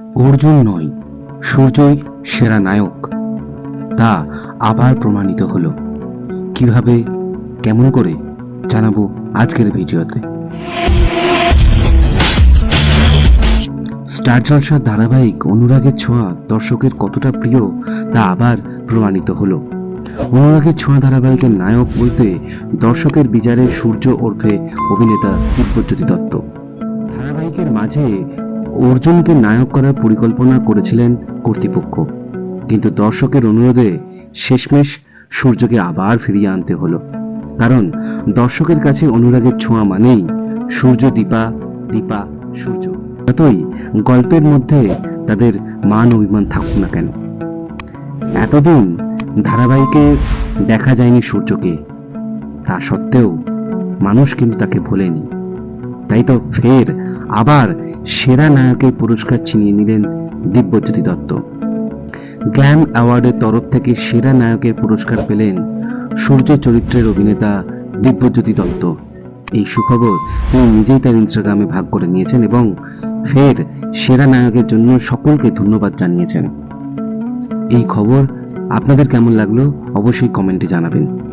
অর্জুন নয়, সূর্যই সেরা নায়ক। তা আবার প্রমাণিত হলো। কীভাবে, কেমন করে, জানাব আজকের ভিডিওতে। স্টার জলসার ধারাবাহিক অনুরাগের ছোঁয়া দর্শকের কতটা প্রিয়, তা আবার প্রমাণিত হলো। অনুরাগের ছোঁয়া ধারাবাহিকের নায়ক বলতে দর্শকের বিচারে সূর্য ওরফে অভিনেতা দিব্যজ্যোতি দত্ত। ধারাবাহিকের মাঝে অর্জুনকে নায়ক করার পরিকল্পনা করেছিলেন কর্তৃপক্ষ। কিন্তু দর্শকের অনুরোধে শেষমেশ সূর্যকে আবার ফিরিয়ে আনতে হলো। কারণ দর্শকের কাছে অনুরাগের ছোঁয়া মানেই সূর্য দীপা দীপা, সূর্য। যতই গল্পের মধ্যে তাদের মান অভিমান থাকুক না কেন। এতদিন ধারাবাহিকে দেখা যায়নি সূর্যকে। তা সত্ত্বেও মানুষ কিন্তু তাকে ভোলেনি। তাই তো ফের আবার সেরা নায়কের পুরস্কার ছিনিয়ে নিলেন দিব্যজ্যোতি দত্ত। গ্ল্যাম অ্যাওয়ার্ডের তরফ থেকে সেরা নায়কের পুরস্কার পেলেন সূর্য চরিত্রের অভিনেতা দিব্যজ্যোতি দত্ত। এই সুখবর তিনি নিজেই তার ইনস্টাগ্রামে ভাগ করে নিয়েছেন এবং ফের সেরা নায়কের জন্য সকলকে ধন্যবাদ জানিয়েছেন। এই খবর আপনাদের কেমন লাগল অবশ্যই কমেন্টে জানাবেন।